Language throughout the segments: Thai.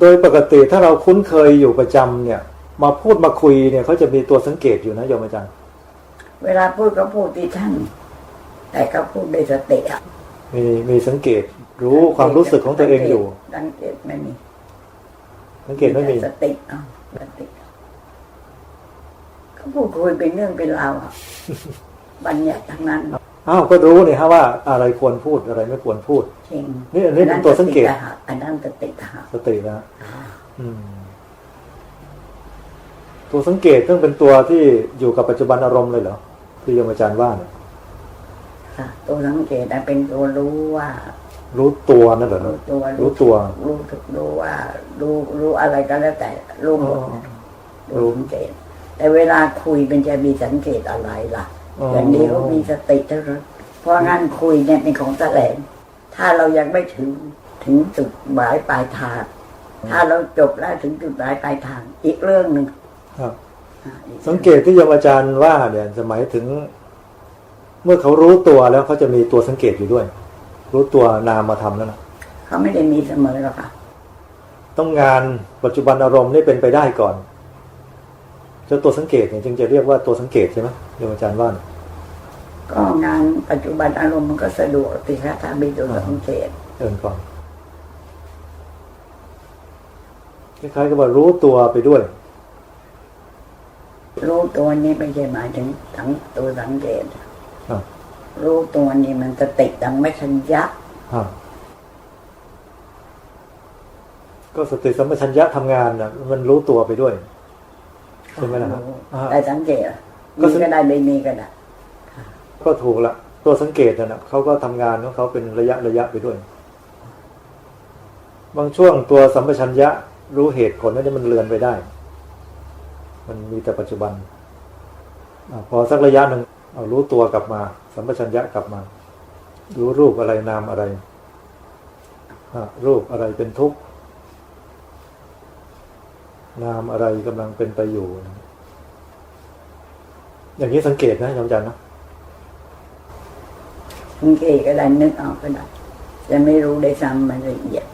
โดยปกติถ้าเราคุ้นเคยอยู่ประจำเนี่ย มาพูดมาคุยเนี่ยเขาจะมีตัวสังเกตอยู่นะโยมอาจารย์เวลาพูดก็พูดที่ท่านแต่ก็พูดด้วยสติอะมีมีสังเกตรู้ความรู้สึกของตัวเองอยู่ สังเกตไม่มีสังเกตไม่มีสติเอาสติก็พูดคุยเป็นเรื่องเป็นราวอะบัญญัติทั้งนั้น อ้าวก็รู้เนี่ยฮะว่าอะไรควรพูดอะไรไม่ควรพูดจริงนี่อันนี้เป็นตัวสังเกตอันนั้นสติทหารสตินะอืมตัวสังเกตต้องเป็นตัวที่อยู่กับปัจจุบันอารมณ์เลยเหรอที่โยมอาจารย์ว่าเนี่ยค่ะตัวสังเกตนะเป็นตัวรู้ว่า รู้ตัวนั่นเหรอรู้ตัวรู้ตัวรู้รู้ว่า รู้รู้อะไรก็แล้วแต่รู้หมดอ๋อรู้สังเกตแต่เวลาคุยมันจะมีสังเกตอะไรล่ะ อ๋ออย่างนี้ก็มีสติเท่านั้นเพราะงั้นคุยเนี่ยเป็นของแสลงถ้าเรายังไม่ถึงถึงจุดหมายปลายทาง ถ้าเราจบแล้วถึงจุดหมายปลายทาง อีกเรื่องหนึ่งครับอ่าอีกสังเกตที่โยมอาจารย์ว่าเนี่ยจะหมายถึง เมื่อเขารู้ตัวแล้วเขาจะมีตัวสังเกตอยู่ด้วย รู้ตัวนามมาทำนั่นนะเขาไม่ได้มีเสมอหรอกค่ะ ต้องงานปัจจุบันอารมณ์นี่เป็นไปได้ก่อน เจ้าตัวสังเกตเนี่ยจึงจะเรียกว่าตัวสังเกตใช่ไหมโยมอาจารย์ว่าเนี่ยก็งานปัจจุบันอารมณ์มันก็สะดวกสิคะถ้ามีตัวสังเกตเอินก่อนคล้ายๆกับว่ารู้ตัวไปด้วย รู้ตัวนี้ไม่ใช่หมายถึงทั้งตัวสังเกตครับรู้ตัวนี้มันสติดังไม่ชัญญะฮะก็สติสัมปชัญญะทำงานนะมันรู้ตัวไปด้วย ใช่ไหมล่ะครับอ่าแต่สังเกตอะก็มีสังก็ได้ไม่มีก็ได้ก็ถูกละตัวสังเกตนะนะเขาก็ทำงานของเขาเป็นระยะระยะไปด้วย บางช่วงตัวสัมปชัญญะรู้เหตุผลนั่นนี่มันเลือนไปได้ มันมีแต่ปัจจุบันอาพอสักระยะหนึ่งเอารู้ตัวกลับมา สัมปชัญญะกลับมา รู้รูปอะไรนามอะไรอะรูปอะไรเป็นทุกข์ นามอะไรกำลังเป็นไปอยู่ อย่างนี้สังเกตนะยอมจันนะสังเกตก็ได้นึกเอาก็ได้จะไม่รู้ได้ซ้ำมันละเอียด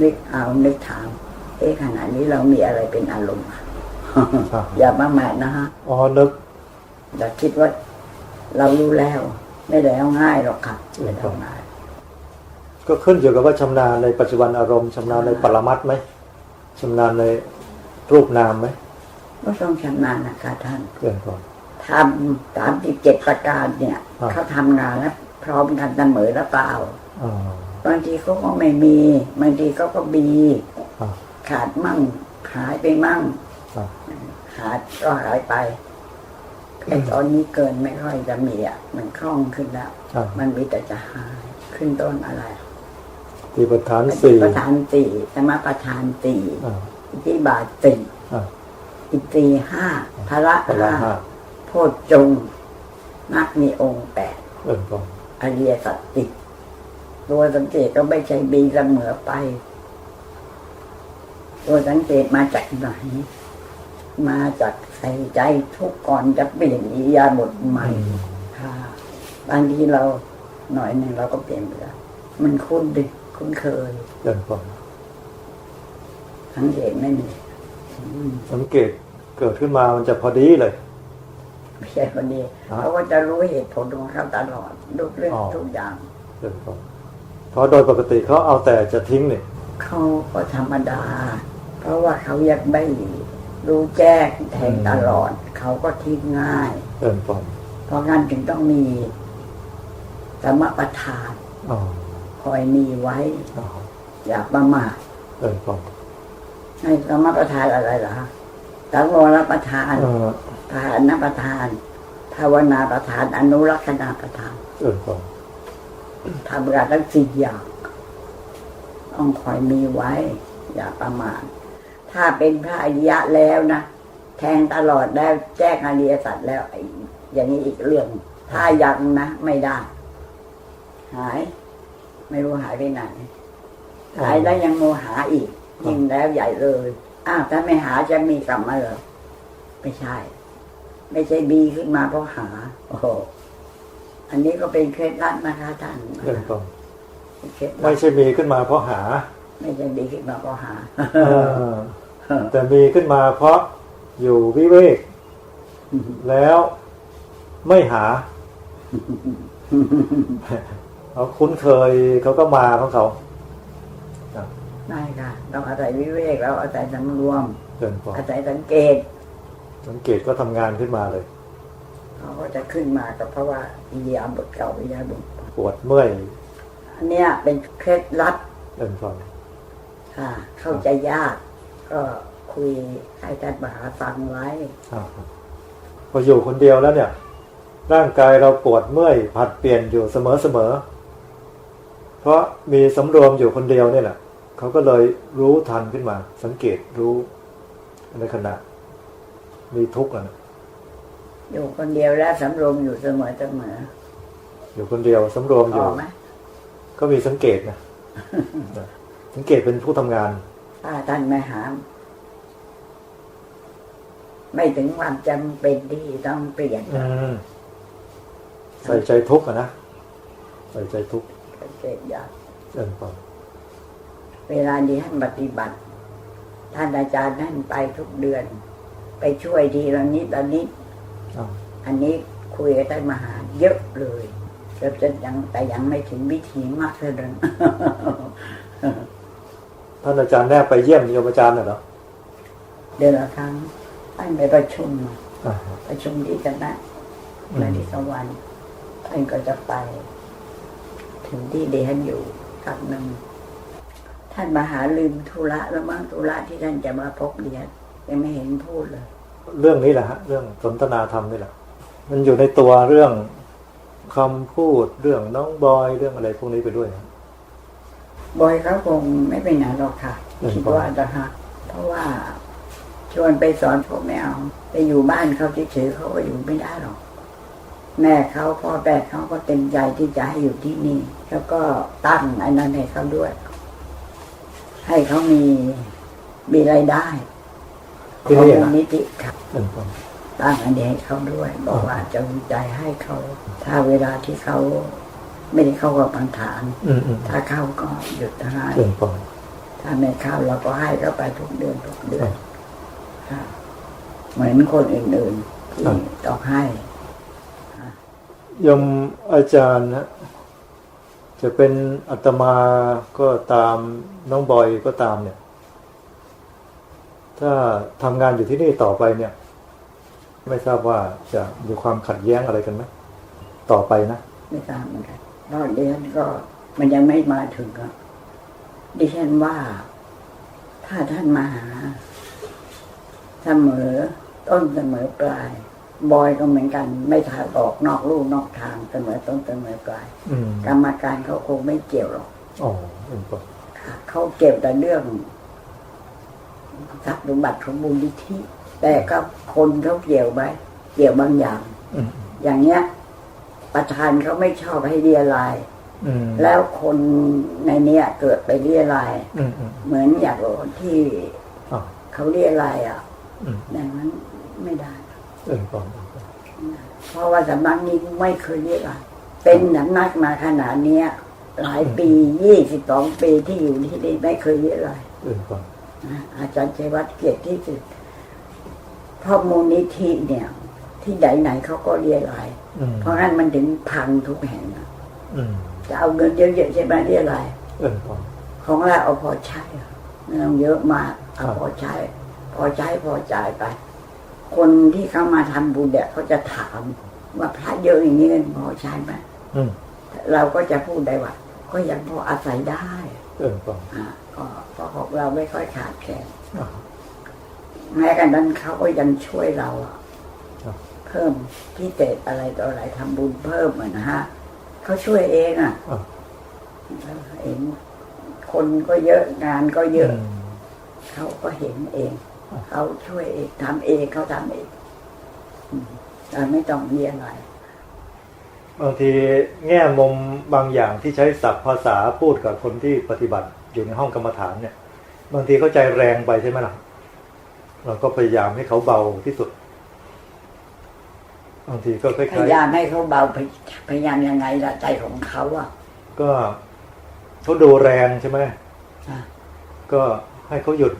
นึกเอานึกถามเอ๊ะขณะนี้เรามีอะไรเป็นอารมณ์อะอ่าอย่าประมาทนะฮะอ๋อนึกอย่าคิดว่าเรารู้แล้ว ไม่ได้เอาง่ายหรอกค่ะไม่ได้เอาง่ายก็ขึ้นอยู่กับว่าชำนาญในปัจจุบันอารมณ์ชำนาญในปรมัตถ์ไหม ชำนาญในรูปนามไหมก็ต้องชำนาญนะคะท่านเพื่อนก่อนทำสามสิบเจ็ดประการเนี่ยอ่าเขาทำงานแล้วพร้อมกันเสมอหรือเปล่าอ่าบางทีเขาก็ไม่มีบางทีเขาก็มีอ่าขาดมั่งหายไปมั่งอ่าขาดก็หายไปไอ้ตอนนี้เกินไม่ค่อยจะมีอะมันคล่องขึ้นแล้วอ่ามันมีแต่จะหายขึ้นต้นอะไร ทีประธานปฏิสี่ประธานสี่สมประธานสี่อ่าอิทธิบาทสี่อ่าอินทรีย์ห้าพละพละห้าห้าโพชจงค์นักมีองค์แปดเอินก่อนอริยสัจติตัวสังเกตก็ไม่ใช่บีเสมอไป ตัวสังเกตมาจากไหน มาจากใส่ใจทุกก่อนจะเปลี่ยนอิริยาบทใหม่ค่ะบางทีเราหน่อยหนึ่งเราก็เปลี่ยนไปแล้วมันคุ้นดิ คุ้นเคยเอินก่อนสังเกตไม่มีอืมสังเกตเกิดขึ้นมามันจะพอดีเลย ไม่ใช่คนนี้อ่าเขาก็จะรู้เหตุผลของเขาตลอดทุกเรื่องอ๋อทุกอย่างเอินก่อนเพราะโดยปกติเขาเอาแต่จะทิ้งเนี่ยเขาก็ธรรมดา เพราะว่าเขายังไม่รู้แจ้งแทงตลอด เขาก็ทิ้งง่ายเอินก่อนเพราะงั้นถึงต้องมีสมประทานอ๋อ คอยมีไว้อ๋ออย่าประมาทเอินก่อนในสมประทานอะไรเหรอฮะสังวรประทานเออทานประทาน ภาวนาประทาน อนุรักษณาประทานเอินก่อนทำการทั้งสี่อย่างต้องคอยมีไว้ อย่าประมาทถ้าเป็นพระอริยะแล้วนะแทงตลอดแล้วแจ้งอริยสัจแล้วไอ้อย่างนี้อีกเรื่อง ถ้ายังนะ ไม่ได้ หาย ไม่รู้หายไปไหนหายแล้วยังโมหาอีกยิ่งแล้วใหญ่เลยอ้าวถ้าไม่หาจะมีกลับมาเหรอไม่ใช่ ไม่ใช่บีขึ้นมาเพราะหา โอ้โหอันนี้ก็เป็นเคล็ดลับนะคะท่านเอินก่อนเคล็ดลัไม่บใช่มีขึ้นมาเพราะหา ไม่ใช่ดีขึ้นมาก็หาเออแต่มีขึ้นมาเพราะอยู่วิเวก แล้วไม่หา เขาคุ้นเคยเขาก็มาของเขาได้ค่ะต้องอาศัยวิเวกแล้วอาศัยสำรวมเดินพออาศัยสังเกต สังเกตก็ทำงานขึ้นมาเลยเขาก็จะขึ้นมาก็เพราะว่าอิยาบทเก่าอิยาบทปวดเมื่อยอันเนี้ยเป็นเคล็ดลับเดินฟังค่ะ เข้าใจยากก็คุยให้ท่านมหาฟังไว้อ่าพออยู่คนเดียวแล้วเนี่ย ร่างกายเราปวดเมื่อยผัดเปลี่ยนอยู่เสมอเสมอๆ เพราะมีสำรวมอยู่คนเดียวเนี่ยแหละเขาก็เลยรู้ทันขึ้นมา สังเกตรู้ในขณะ มีทุกข์อะนะอยู่คนเดียวแล้วสำรวมอยู่เสมอเสมออยู่คนเดียวสำรวมออยู่อกไหมก็มีสังเกตนะนะสังเกตเป็นผู้ทำงานถ้าท่านไม่หาม ไม่ถึงความจำเป็นที่ต้องเปลี่ยนอืมใส่ใจทุกข์อะนะใส่ใจทุกข์สัง เกตยากเดินฟังเวลานี้ท่านปฏิบัติ ท่านอาจารย์ท่านไปทุกเดือน ไปช่วยทีละนิดละนิดอ้าวอันนี้คุยกับท่านมหาเยอะเลยเกือบจะยังแต่ยังไม่ถึงวิธีมากเท่านั้นท่านอาจารย์แนบไปเยี่ยมโยมอาจารย์น่ะเหรอเดือนละครั้งท่านไปประชุมอ่าประชุมที่คณะอืมนาทิสวรรค์ท่านก็จะไป ถึงที่เดฮันอยู่ครั้งหนึ่งท่านมหาลืมธุระแล้วมั้งธุระที่ท่านจะมาพบเดียนยังไม่เห็นพูดเลย เรื่องนี้แหละฮะ เรื่องสนทนาธรรมนี่แหละ มันอยู่ในตัวเรื่องคำพูดเรื่องน้องบอยเรื่องอะไรพวกนี้ไปด้วยนะบอยเขาคงไม่ไปไหนหรอกค่ะอืมคิดว่าจะฮะเพราะว่าชวนไปสอนพวกไม่เอา ไปอยู่บ้านเขาเฉยๆเขาก็อยู่ไม่ได้หรอก แม่เขาพ่อแม่เขาก็เต็มใจที่จะให้อยู่ที่นี่ แล้วก็ตั้งอันนั้นให้เขาด้วย ให้เขามีมีรายได้ที่ของนี่มูลนะนิธิค่ะเรื่องความตั้งอันนี้ให้เขาด้วยบอกว่าจะวิจัยให้เขา ถ้าเวลาที่เขาไม่ได้เข้ากับปัญฐานอืมอืมถ้าเข้าก็หยุดให้เรื่องความถ้าไม่เข้าเราก็ให้เขาไปทุกเดือนทุกเดือนครับค่ะเหมือนคนอื่นๆที่ครับต้องให้ ยมอาจารย์นะจะเป็นอัตมาก็ตามน้องบอยก็ตามเนี่ย ถ้าทำงานอยู่ที่นี่ต่อไปเนี่ย ไม่ทราบว่าจะมีความขัดแย้งอะไรกันไหมต่อไปนะไม่ทราบเหมือนกันราะเดือนก็มันยังไม่มาถึงอะดิฉันว่าถ้าท่านมาหา เสมอต้นเสมอปลาย บอยก็เหมือนกัน ไม่ทางออกนอกลู่นอกทางเสมอต้นเสมอปลายอืมกรรมการเขาคงไม่เกี่ยวหรอกอ๋อเรื่องความค่ะเขาเกี่ยวแต่เรื่องทรัพย์สมบัติของมูลนิธิแต่ก็คนเขาเกี่ยวไหมเกี่ยวบางอย่างอืมอย่างเนี้ย ประธานเขาไม่ชอบให้เรียลายอืมแล้วคนในเนี้ยเกิดไปเรียลายอืมอืมเหมือนอย่างที่อ๋อเขาเรียลายอะอืมอย่างนั้นไม่ได้ เรื่องความเพราะว่าสำนักนี้ไม่เคยเรียลายเป็นสำนักมาขนาดเนี้ย หลายปียี่สิบสองปีที่อยู่ที่นี่ไม่เคยเรียลายเรื่องความนะอาจารย์ชัยวัฒน์เกียรติที่สุดเพราะมูลนิธิเนี่ย ที่ไหนไหนๆเขาก็เรียรายอืมเพราะงั้นมันถึงพังทุกแห่งอะอืมจะเอาเงินเยอะๆใช่ไหมเรียรายเรื่องความของเราเอาพอใช้อะไม่ต้องเยอะมากเอาครับพอใช้ พอใช้พอจ่ายไป คนที่เขามาทำบุญเนี่ยเขาจะถามว่าพระเยอะอย่างนี้เงินพอใช้ไหมอืมเราก็จะพูดได้ว่าก็ยังพออาศัยได้เรื่องความอ่าก็เพราะของเราไม่ค่อยขาดแคลนอ่าแม้กันนั้นเขาก็ยังช่วยเราอะครับเพิ่มพิเศษอะไรต่ออะไรทำบุญเพิ่มอะนะฮะเขาช่วยเองอะอ่าเราเองคนก็เยอะงานก็เยอะอืมเขาก็เห็นเองอ่า เขาช่วยเองทำเองเขาทำเองอืมเราไม่ต้องเรียนอะไรบางทีแง่มุมบางอย่างที่ใช้ศัพท์ภาษาพูดกับคนที่ปฏิบัติอยู่ในห้องกรรมฐานเนี่ย บางทีเข้าใจแรงไปใช่ไหมล่ะ เราก็พยายามให้เขาเบาที่สุด บางทีก็คพล้ายยายามให้เขาเบาพยพยายามยังไงละใจของเขาอะๆก็เขาดูแรงใช่ไหมอะก็ให้เขาหยุด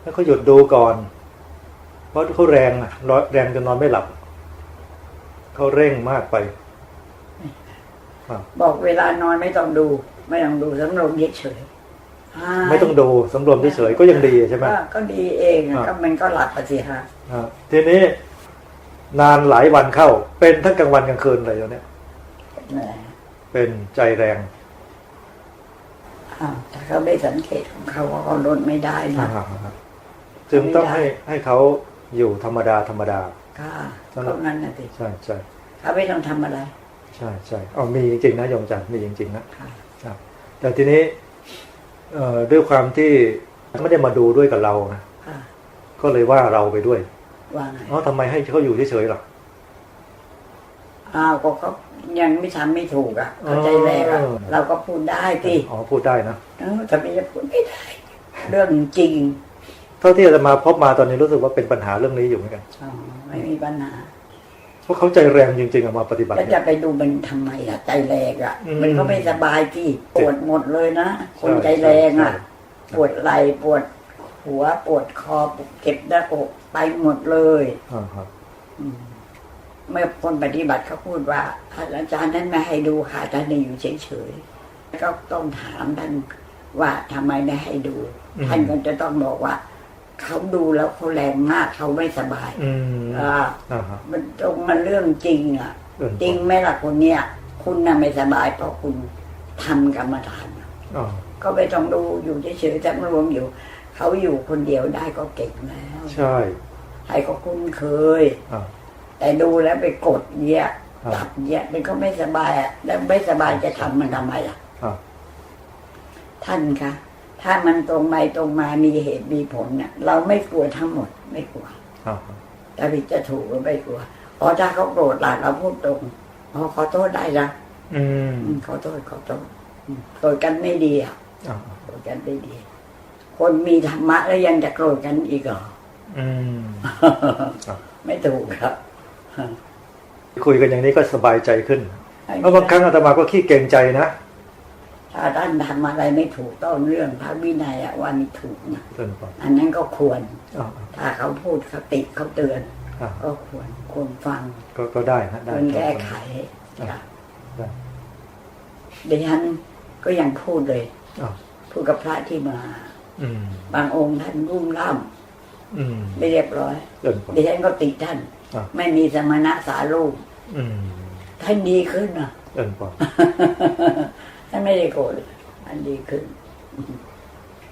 ให้เขาหยุดดูก่อน เพราะเขาแรงอะร้อนแรงจนนอนไม่หลับเขาเร่งมากไป บอกเวลานอนไม่ต้องดู ไม่ต้องดูสำรวมเฉยๆหายไม่ต้องดูสำรวมเฉยๆก็ยังดีใช่ไหมก็ก็ดีเองอะอ่าก็มันก็หลับไปสิฮะอ่าทีนี้ นานหลายวันเข้า เป็นทั้งกลางวันกลางคืนเลยตอนเนี้ยแหมเป็นใจแรงอ้าวถ้าเขาไม่สังเกตของเขาว่าเขาลดไม่ได้นะ จึงต้องให้ให้เขาอยู่ธรรมดาธรรมดาค่ะสำหรับเขางั้นนะสิใช่ใช่เขาไม่ต้องทำอะไร ใช่ใช่เอามีจริงๆนะโยมจันทร์มีจริงๆนะค่ะครับแต่ทีนี้เอ่อด้วยความที่ไม่ได้มาดูด้วยกับเรานะค่ะก็เลยว่าเราไปด้วยว่าไงเอ๋อทำไมให้เขาอยู่เฉยๆหรออ้าวก็เขายังไม่ทำไม่ถูกอะเข้าใจแรกอะอ๋อเราก็พูดได้สิอ๋อพูดได้นะเออแต่ไม่จะพูดไม่ได้ เรื่องจริง เท่าที่อาจะมาพบมาตอนนี้รู้สึกว่าเป็นปัญหาเรื่องนี้อยู่เหมือนกันอ๋อไม่มีปัญหาเพราะเขาใจแรงจริงๆอะมาปฏิบัติแล้วเนี่จะยไปดูมันทำไมอะใจแรงอะอืมมันก็ไม่สบายที่ปวดหมดเลยนะคนใจแรงอะใช่ปวดไหล่ปวดหัวปวดคอปวดเก็บหน้าอกไปหมดเลยอ่าฮะอืมเมื่อคนปฏิบัติเขาพูดว่าอาจารย์นั้นไม่ให้ดูค่ะอาจารย์นี่อยู่เฉยๆก็ต้องถามท่านว่าทำไมไม่ให้ดูท่านก็จะต้องบอกว่า เขาดูแล้วเขาแรงมากเขาไม่สบายอืมอ่าอ่าฮะ มันตรงมันเรื่องจริงอะเออจริงไหมล่ะคนเนี้ยคุณน่ะไม่สบายเพราะคุณทำกรรมฐาน อ๋อก็ไม่ต้องดูอยู่เฉยๆแต่รวมอยู่ เขาอยู่คนเดียวได้ก็เก่งแล้วใช่ให้เขาคุ้นเคย อ่า แต่ดูแล้วไปกดเนี้ยครับจับเนี้ยมันก็ไม่สบายอะแล้วไม่สบายจะทำมันทำไมล่ะ อ่าท่านคะ ถ้ามันตรงไปตรงมามีเหตุมีผลเนี่ยเราไม่กลัวทั้งหมดไม่กลัวอ่าแต่ผิดจะถูกก็ไม่กลัวอ๋อถ้าเขาโกรธล่ะเราพูดตรงอ๋อขอโทษได้ละอืมอืมขอโทษขอโทษอืมโกรธกันไม่ดีอะอ่าโกรธกันไม่ดี คนมีธรรมะแล้วยังจะโกรธกันอีกเหรออืมครับไม่ถูกครับคุยกันอย่างนี้ก็สบายใจขึ้นเพราะบางครั้งอาตมาก็ขี้เกรงใจนะ ถ้าท่านทำอะไรไม่ถูกต้องเรื่องพระวินัยอะว่าไม่ถูกนะเตือนก่อนอันนั้นก็ควรอ่าถ้าเขาพูดเขาติเขาเตือน อ่าก็ควรควรฟังก็ก็ได้นะได้ควรแก้ไขอ่าค่ะได้ดิฉันก็ยังพูดเลยอ่าพูดกับพระที่มา อืม บางองค์ท่านรุ่มร่อืมำไม่เรียบร้อยเตือนก่อน ดิฉันก็ติท่าน อ่าไม่มีสมณะสาลูกอืมท่านดีขึ้นนะ เตือนก่อน ท่านไม่ได้โกรธท่านดีขึ้น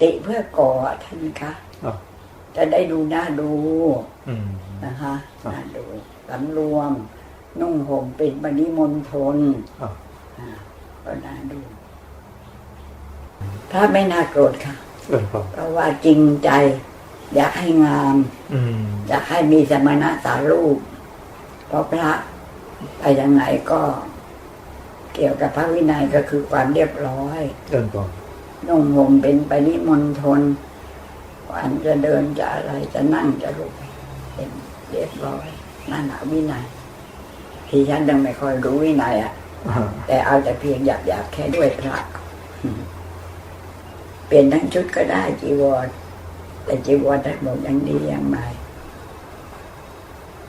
ติเพื่อก่อท่านคะอ่าจะได้ดูหน้าดูอืมนะคะครับน่าดูสำรวม นุ่งห่มเป็นบณิมณฑลอ่าอ่าก็น่าดูถ้าไม่น่าโกรธค่ะเตือนก่อนเพราะว่าจริงใจ อยากให้งามอืมอยากให้มีสมณะสารูป เพราะพระไปยังไงก็ เกี่ยวกับพระวินัยก็คือความเรียบร้อยเตือนก่อนนุ่งห่มเป็นไปนิมนฑลวันจะเดินจะอะไรจะนั่งจะลุกเป็นเรียบร้อยนั่นแหะวินัยที่ฉันยังไม่ค่อยรู้วินัยอะอ่าแต่เอาแต่เพียงหยาบหยาบๆแค่ด้วยพระอืมเปลี่ยนทั้งชุดก็ได้จีวรแต่จีวรทั้งหมดยังดียังใหม่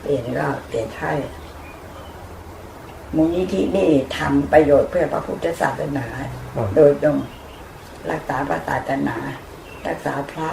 เปลี่ยนก็เปลี่ยนให้ มูลนิธินี่ทำประโยชน์เพื่อพระพุทธศาสนาอ่าโดยตรงรักษาพระศาสนา รักษาพระ